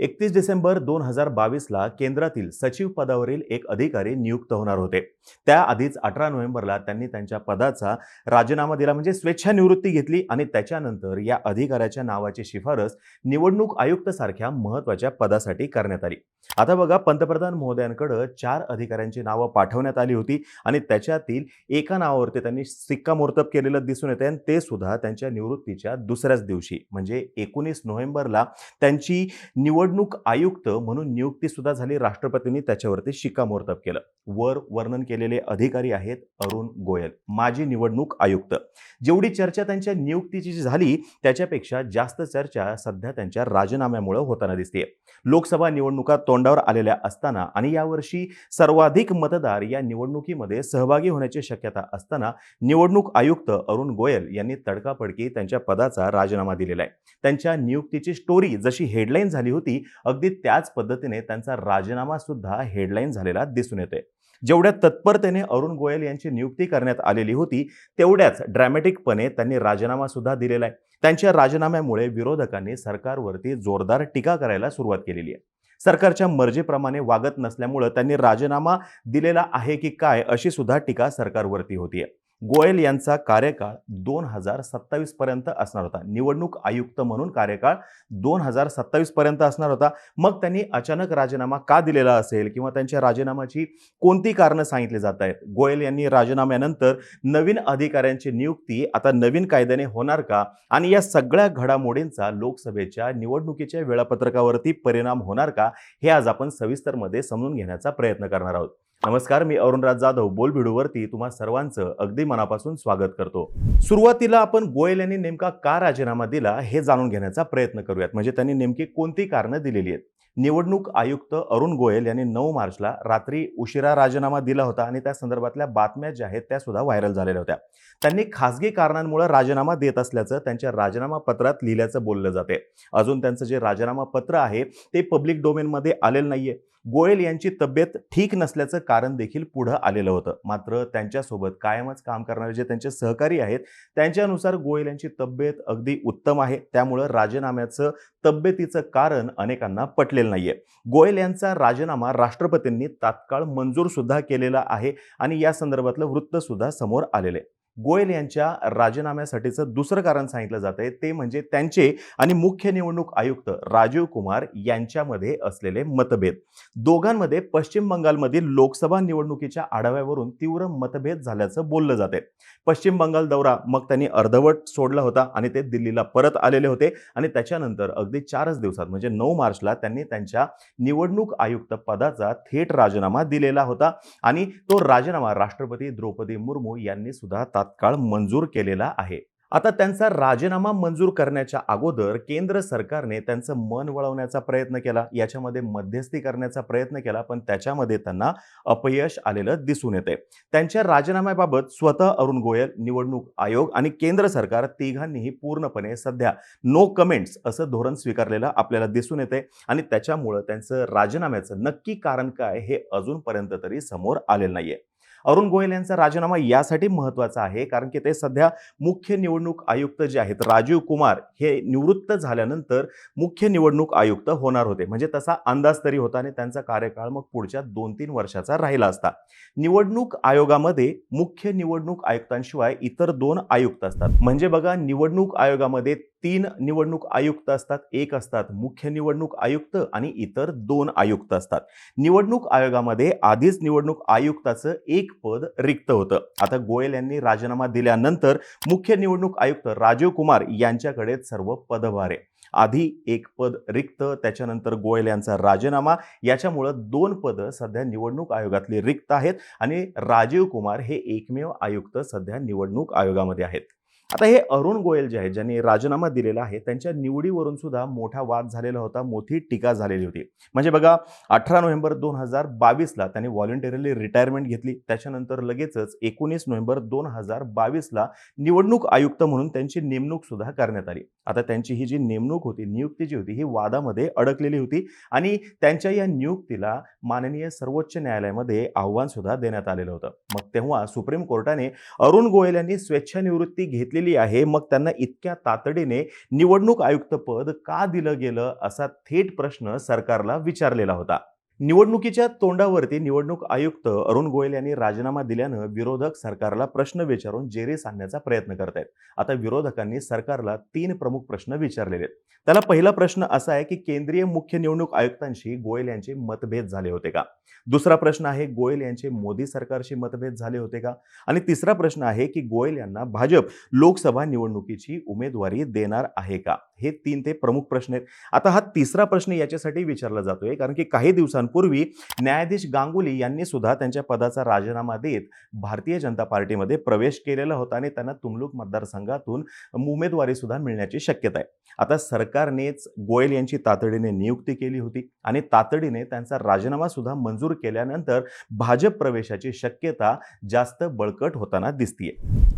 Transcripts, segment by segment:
एकतीस डिसेंबर दोन हजार बावीसला केंद्रातील सचिव पदावरील एक अधिकारी नियुक्त होणार होते. त्याआधीच अठरा नोव्हेंबरला त्यांनी त्यांच्या पदाचा राजीनामा दिला म्हणजे स्वेच्छानिवृत्ती घेतली आणि त्याच्यानंतर या अधिकाऱ्याच्या नावाची शिफारस निवडणूक आयुक्त सारख्या महत्त्वाच्या पदासाठी करण्यात आली. आता बघा पंतप्रधान महोदयांकडे चार अधिकाऱ्यांची नावं पाठवण्यात आली होती आणि त्याच्यातील एका नावावरती त्यांनी सिक्कामोर्तब केलेलं दिसून येते आणि ते सुद्धा त्यांच्या निवृत्तीच्या दुसऱ्याच दिवशी म्हणजे एकोणीस नोव्हेंबरला त्यांची निवड निवडणूक आयुक्त म्हणून नियुक्ती सुद्धा झाली. राष्ट्रपतींनी त्याच्यावरती शिक्कामोर्तब केलं. वर वर्णन केलेले अधिकारी आहेत अरुण गोयल माजी निवडणूक आयुक्त. जेवढी चर्चा त्यांच्या नियुक्तीची झाली त्याच्यापेक्षा जास्त चर्चा सध्या त्यांच्या राजीनाम्यामुळे होताना दिसते लोकसभा निवडणुका तोंडावर आलेल्या असताना आणि यावर्षी सर्वाधिक मतदार या निवडणुकीमध्ये सहभागी होण्याची शक्यता असताना निवडणूक आयुक्त अरुण गोयल यांनी तडकाफडकी त्यांच्या पदाचा राजीनामा दिलेला आहे. त्यांच्या नियुक्तीची स्टोरी जशी हेडलाईन झाली होती अगदी त्याच पद्धतीने त्यांचा राजीनामा सुद्धा हेडलाईन झालेला दिसून येतोय. जेवढ्या तत्परतेने अरुण गोयल यांची नियुक्ती करण्यात आलेली होती तेवढ्याच ड्रॅमॅटिकपणे त्यांनी राजीनामा सुद्धा दिलेला आहे. त्यांच्या राजीनाम्यामुळे विरोधकांनी सरकारवरती जोरदार टीका करायला सुरुवात केलेली आहे. सरकारच्या मर्जीप्रमाणे वागत नसल्यामुळं त्यांनी राजीनामा दिलेला आहे की काय अशी सुद्धा टीका सरकारवरती होतीये. गोयल यांचा कार्यकाळ दोन हजार सत्तावीसपर्यंत असणार होता. निवडणूक आयुक्त म्हणून कार्यकाळ दोन हजार सत्तावीसपर्यंत असणार होता. मग त्यांनी अचानक राजीनामा का दिलेला असेल किंवा त्यांच्या राजीनाम्याची कोणती कारणं सांगितली जात आहेत? गोयल यांनी राजीनाम्यानंतर नवीन अधिकाऱ्यांची नियुक्ती आता नवीन कायद्याने होणार का? आणि या सगळ्या घडामोडींचा लोकसभेच्या निवडणुकीच्या वेळापत्रकावरती परिणाम होणार का? हे आज आपण सविस्तरमध्ये समजून घेण्याचा प्रयत्न करणार आहोत. नमस्कार मी अरुणराज जाधव. बोलबिडूवरती तुम्हा सर्वांचं अगदी मनापासून स्वागत करतो. सुरुवातीला आपण गोयल यांनी नेमका का राजीनामा दिला हे जाणून घेण्याचा प्रयत्न करूयात. म्हणजे त्यांनी नेमकी कोणती कारणं दिलेली आहेत? निवडणूक आयुक्त अरुण गोयल यांनी नऊ मार्चला रात्री उशिरा राजीनामा दिला होता आणि त्या संदर्भातल्या बातम्या ज्या आहेत त्या सुद्धा व्हायरल झालेल्या होत्या. त्यांनी खासगी कारणांमुळे राजीनामा देत असल्याचं त्यांच्या राजीनामा पत्रात लिहिल्याचं बोललं जाते अजून त्यांचं जे राजीनामा पत्र आहे ते पब्लिक डोमेनमध्ये आलेलं नाहीये. गोयल यांची तब्येत ठीक नसल्याचं कारण देखील पुढं आलेलं होतं. मात्र त्यांच्यासोबत कायमच काम करणारे जे त्यांचे सहकारी आहेत त्यांच्यानुसार गोयल यांची तब्येत अगदी उत्तम आहे. त्यामुळं राजीनाम्याचं तब्येतीचं कारण अनेकांना पटलेलं नाहीये. गोयल यांचा राजीनामा राष्ट्रपतींनी तात्काळ मंजूर सुद्धा केलेला आहे आणि या संदर्भातलं वृत्त सुद्धा समोर आलेलं आहे. गोयल यांच्या राजीनाम्यासाठीचं दुसरं कारण सांगितलं जात आहे ते म्हणजे त्यांचे आणि मुख्य निवडणूक आयुक्त राजीव कुमार यांच्यामध्ये असलेले मतभेद. दोघांमध्ये पश्चिम बंगालमधील लोकसभा निवडणुकीच्या आढाव्यावरून तीव्र मतभेद झाल्याचं बोललं जाते पश्चिम बंगाल दौरा मग त्यांनी अर्धवट सोडला होता आणि ते दिल्लीला परत आलेले होते आणि त्याच्यानंतर अगदी चारच दिवसात म्हणजे नऊ मार्चला त्यांनी त्यांच्या निवडणूक आयुक्त पदाचा थेट राजीनामा दिलेला होता आणि तो राजीनामा राष्ट्रपती द्रौपदी मुर्मू यांनी सुद्धा तात्काळ मंजूर केलेला आहे. आता त्यांचा राजीनामा मंजूर करण्याच्या अगोदर केंद्र सरकारने त्यांचं मन वळवण्याचा प्रयत्न केला. याच्यामध्ये मध्यस्थी करण्याचा प्रयत्न केला पण त्याच्यामध्ये त्यांना अपयश आलेलं दिसून येते त्यांच्या राजीनाम्याबाबत स्वतः अरुण गोयल निवडणूक आयोग आणि केंद्र सरकार तिघांनीही पूर्णपणे सध्या नो कमेंट्स असं धोरण स्वीकारलेलं आपल्याला दिसून येते आणि त्याच्यामुळं त्यांचं राजीनाम्याचं नक्की कारण काय हे अजूनपर्यंत तरी समोर आलेलं नाहीये. अरुण गोयल यांचा राजीनामा यासाठी महत्त्वाचा आहे कारण की ते सध्या मुख्य निवडणूक आयुक्त जे आहेत राजीव कुमार हे निवृत्त झाल्यानंतर मुख्य निवडणूक आयुक्त होणार होते. म्हणजे तसा अंदाज तरी होता आणि त्यांचा कार्यकाळ मग पुढच्या दोन तीन वर्षाचा राहिला असता. निवडणूक आयोगामध्ये मुख्य निवडणूक आयुक्तांशिवाय इतर दोन आयुक्त असतात. म्हणजे बघा निवडणूक आयोगामध्ये तीन निवडणूक आयुक्त असतात एक असतात मुख्य निवडणूक आयुक्त आणि इतर दोन आयुक्त असतात. निवडणूक आयोगामध्ये आधीच निवडणूक आयुक्ताचं एक पद रिक्त होतं. आता गोयल यांनी राजीनामा दिल्यानंतर मुख्य निवडणूक आयुक्त राजीव कुमार यांच्याकडे सर्व पदभार. आहे आधी एक पद रिक्त त्याच्यानंतर गोयल यांचा राजीनामा. याच्यामुळं दोन पदं सध्या निवडणूक आयोगातली रिक्त आहेत आणि राजीव कुमार हे एकमेव आयुक्त सध्या निवडणूक आयोगामध्ये आहेत. आता हे अरुण गोयल जे आहेत ज्यांनी राजीनामा दिलेला आहे त्यांच्या निवडीवरून सुद्धा मोठा वाद झालेला होता मोठी टीका झालेली होती. म्हणजे बघा अठरा नोव्हेंबर दोन हजार बावीसला त्यांनी व्हॉलेंटरीली रिटायरमेंट घेतली. त्याच्यानंतर लगेचच एकोणीस नोव्हेंबर दोन हजार बावीसला निवडणूक आयुक्त म्हणून त्यांची नेमणूक सुद्धा करण्यात आली. आता त्यांची ही जी नेमणूक होती नियुक्ती जी होती ही वादामध्ये अडकलेली होती आणि त्यांच्या या नियुक्तीला माननीय सर्वोच्च न्यायालयामध्ये आव्हान सुद्धा देण्यात आलेलं होतं. मग तेव्हा सुप्रीम कोर्टाने अरुण गोयल यांनी स्वेच्छानिवृत्ती घेतलेली केली आहे. मग त्यांना इतक्या तातडीने निवडणूक आयुक्त पद का दिलं गेलं असा थेट प्रश्न सरकारला विचारलेला होता. निवडणुकीच्या तोंडावरती निवडणूक आयुक्त अरुण गोयल यांनी राजीनामा दिल्यानं विरोधक सरकारला प्रश्न विचारून जेरीस आणण्याचा प्रयत्न करत आहेत आता विरोधकांनी सरकारला तीन प्रमुख प्रश्न विचारलेले आहेत त्याला पहिला प्रश्न असा आहे की केंद्रीय मुख्य निवडणूक आयुक्तांशी गोयल यांचे मतभेद झाले होते का? दुसरा प्रश्न आहे गोयल यांचे मोदी सरकारशी मतभेद झाले होते का? आणि तिसरा प्रश्न आहे की गोयल यांना भाजप लोकसभा निवडणुकीची उमेदवारी देणार आहे का? हे तीन ते प्रमुख प्रश्न आहेत. आता हा तिसरा प्रश्न याच्यासाठी विचारला जातोय कारण की काही दिवसांपूर्वी न्यायाधीश गांगुली यांनी सुद्धा त्यांच्या पदाचा राजीनामा देत भारतीय जनता पार्टीमध्ये प्रवेश केलेला होता आणि त्यांना तुमलुक मतदारसंघातून उमेदवारी सुद्धा मिळण्याची शक्यता आहे. आता सरकारनेच गोयल यांची तातडीने नियुक्ती केली होती आणि तातडीने त्यांचा राजीनामा सुद्धा मंजूर केल्यानंतर भाजप प्रवेशाची शक्यता जास्त बळकट होताना दिसतीये.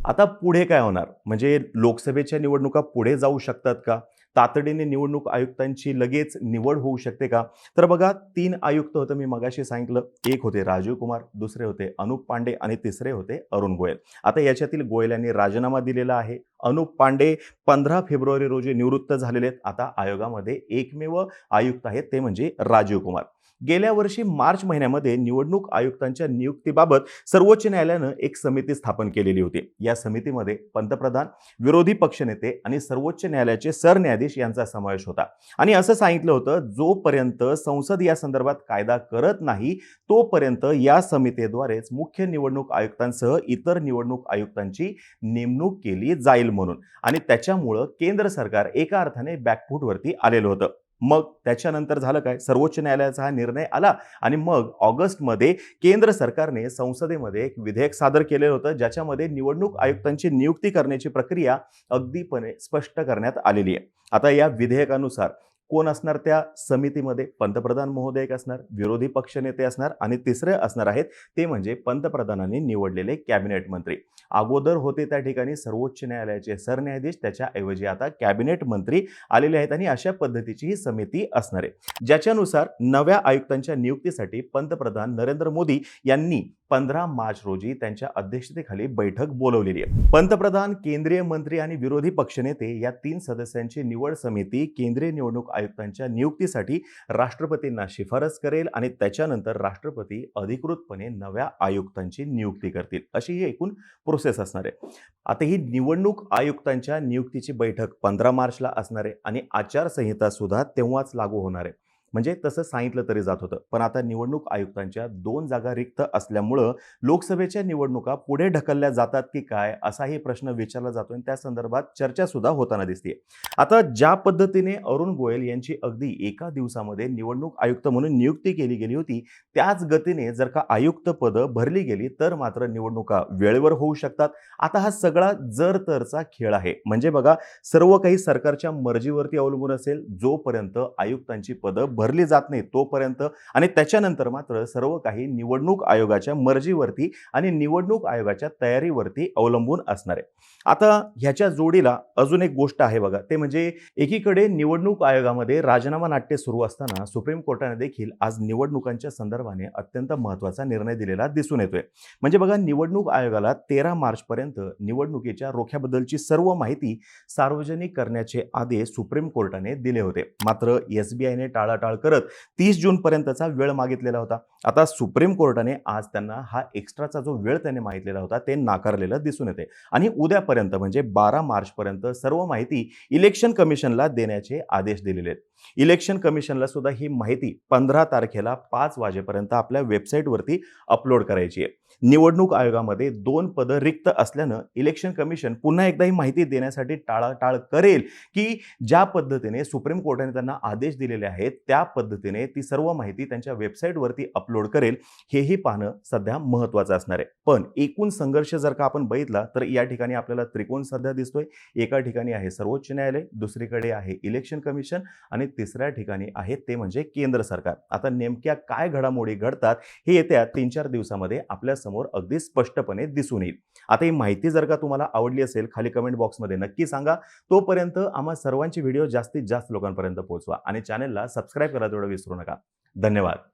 आता पुढे काय होणार? म्हणजे लोकसभेच्या निवडणुका पुढे जाऊ शकतात का? तातडीने निवडणूक आयुक्तांची लगेच निवड होऊ शकते का? तर बघा तीन आयुक्त होतं मी मगाशी सांगितलं. एक होते राजीव कुमार दुसरे होते अनुप पांडे आणि तिसरे होते अरुण गोयल. आता याच्यातील गोयल यांनी राजीनामा दिलेला आहे. अनुप पांडे पंधरा फेब्रुवारी रोजी निवृत्त झालेले आहेत. आता आयोगामध्ये एकमेव आयुक्त आहेत ते म्हणजे राजीव कुमार. गेल्या वर्षी मार्च महिन्यामध्ये निवडणूक आयुक्तांच्या नियुक्तीबाबत सर्वोच्च न्यायालयानं एक समिती स्थापन केलेली होती. या समितीमध्ये पंतप्रधान विरोधी पक्षनेते आणि सर्वोच्च न्यायालयाचे सरन्यायाधीश यांचा समावेश होता. आणि असं सांगितलं होतं जोपर्यंत संसद या संदर्भात कायदा करत नाही तोपर्यंत या समितीद्वारेच मुख्य निवडणूक आयुक्तांसह इतर निवडणूक आयुक्तांची नेमणूक केली जाईल म्हणून. आणि त्याच्यामुळं केंद्र सरकार एका अर्थाने बॅकफूटवरती आलेलं होतं. मग त्याच्यानंतर झालं काय? सर्वोच्च न्यायालयाचा हा निर्णय आला आणि मग ऑगस्टमध्ये केंद्र सरकारने संसदेमध्ये एक विधेयक सादर केलेलं होतं ज्याच्यामध्ये निवडणूक आयुक्तांची नियुक्ती करण्याची प्रक्रिया अगदीपणे स्पष्ट करण्यात आलेली आहे. आता या विधेयकानुसार कोण असणार त्या समितीमध्ये? पंतप्रधान महोदय एक असणार विरोधी पक्षनेते असणार आणि तिसरे असणार आहेत ते म्हणजे पंतप्रधानांनी निवडलेले कॅबिनेट मंत्री. अगोदर होते त्या ठिकाणी सर्वोच्च न्यायालयाचे सरन्यायाधीश त्याच्याऐवजी आता कॅबिनेट मंत्री आलेले आहेत आणि अशा पद्धतीची ही समिती असणार आहे. ज्याच्यानुसार नव्या आयुक्तांच्या नियुक्तीसाठी पंतप्रधान नरेंद्र मोदी यांनी पंधरा मार्च रोजी त्यांच्या अध्यक्षतेखाली बैठक बोलवलेली आहे. पंतप्रधान केंद्रीय मंत्री आणि विरोधी पक्षनेते या तीन सदस्यांची निवड समिती केंद्रीय निवडणूक आयुक्तांच्या नियुक्तीसाठी राष्ट्रपतींना शिफारस करेल आणि त्याच्यानंतर राष्ट्रपती अधिकृतपणे नव्या आयुक्तांची नियुक्ती करतील. अशी ही एकूण प्रोसेस असणार आहे. आता ही निवडणूक आयुक्तांच्या नियुक्तीची बैठक पंधरा मार्चला असणार आहे आणि आचारसंहितासुद्धा तेव्हाच लागू होणार आहे. म्हणजे तसं सांगितलं तरी जात होतं. पण आता निवडणूक आयुक्तांच्या दोन जागा रिक्त असल्यामुळं लोकसभेच्या निवडणुका पुढे ढकलल्या जातात की काय असाही प्रश्न विचारला जातो आणि त्या संदर्भात चर्चा सुद्धा होताना दिसते आता ज्या पद्धतीने अरुण गोयल यांची अगदी एका दिवसामध्ये निवडणूक आयुक्त म्हणून नियुक्ती केली गेली होती त्याच गतीने जर का आयुक्त पदं भरली गेली तर मात्र निवडणुका वेळेवर होऊ शकतात. आता हा सगळा जर तरचा खेळ आहे. म्हणजे बघा सर्व काही सरकारच्या मर्जीवरती अवलंबून असेल जोपर्यंत आयुक्तांची पदं भर भरली जात नाही तोपर्यंत. आणि त्याच्यानंतर मात्र सर्व काही निवडणूक आयोगाच्या मर्जीवरती आणि निवडणूक आयोगाच्या तयारीवरती अवलंबून असणार आहे. आता ह्याच्या जोडीला अजून एक गोष्ट आहे बघा. ते म्हणजे एकीकडे निवडणूक आयोगामध्ये राजीनामा नाट्य सुरू असताना सुप्रीम कोर्टाने देखील आज निवडणुकांच्या संदर्भाने अत्यंत महत्त्वाचा निर्णय दिलेला दिसून येतोय. म्हणजे बघा निवडणूक आयोगाला तेरा मार्चपर्यंत निवडणुकीच्या रोख्याबद्दलची सर्व माहिती सार्वजनिक करण्याचे आदेश सुप्रीम कोर्टाने दिले होते. मात्र एस बी आयने टाळाटाळ करत तीस जूनपर्यंतचा वेळ मागितलेला होता. आता सुप्रीम कोर्टाने आज त्यांना हा एक्स्ट्राचा जो वेळ त्याने मागितलेला होता ते नाकारलेलं दिसून येते. आणि उद्यापर्यंत म्हणजे बारा मार्चपर्यंत सर्व माहिती इलेक्शन कमिशनला देण्याचे आदेश दिलेले आहेत. इलेक्शन कमिशनला सुद्धा ही माहिती पंधरा तारखेला पाच वाजेपर्यंत आपल्या वेबसाईटवरती अपलोड करायची आहे. निवडणूक आयोगामध्ये दोन पदं रिक्त असल्यानं इलेक्शन कमिशन पुन्हा एकदा ही माहिती देण्यासाठी टाळाटाळ करेल की ज्या पद्धतीने सुप्रीम कोर्टाने त्यांना आदेश दिलेले आहेत त्या पद्धतीने ती सर्व माहिती त्यांच्या वेबसाईटवरती अपलोड करेल. हेही पाहणं सध्या महत्त्वाचं असणार आहे. पण एकूण संघर्ष जर का आपण बघितला तर या ठिकाणी आपल्याला त्रिकोण सध्या दिसतोय. एका ठिकाणी आहे सर्वोच्च न्यायालय दुसरीकडे आहे इलेक्शन कमिशन आणि तिसऱ्या ठिकाणी आहे ते म्हणजे केंद्र सरकार. आता नेमक्या काय घडामोडी घडतात हे येत्या तीन चार दिवसामध्ये आपल्या समोर अगदी स्पष्टपणे दिसून येईल. आता ही माहिती जर का तुम्हाला आवडली असेल खाली कमेंट बॉक्समध्ये नक्की सांगा. तोपर्यंत आम्हा सर्वांची व्हिडिओ जास्तीत जास्त लोकांपर्यंत पोहोचवा आणि चॅनलला सबस्क्राईब करायला तेवढं विसरू नका. धन्यवाद.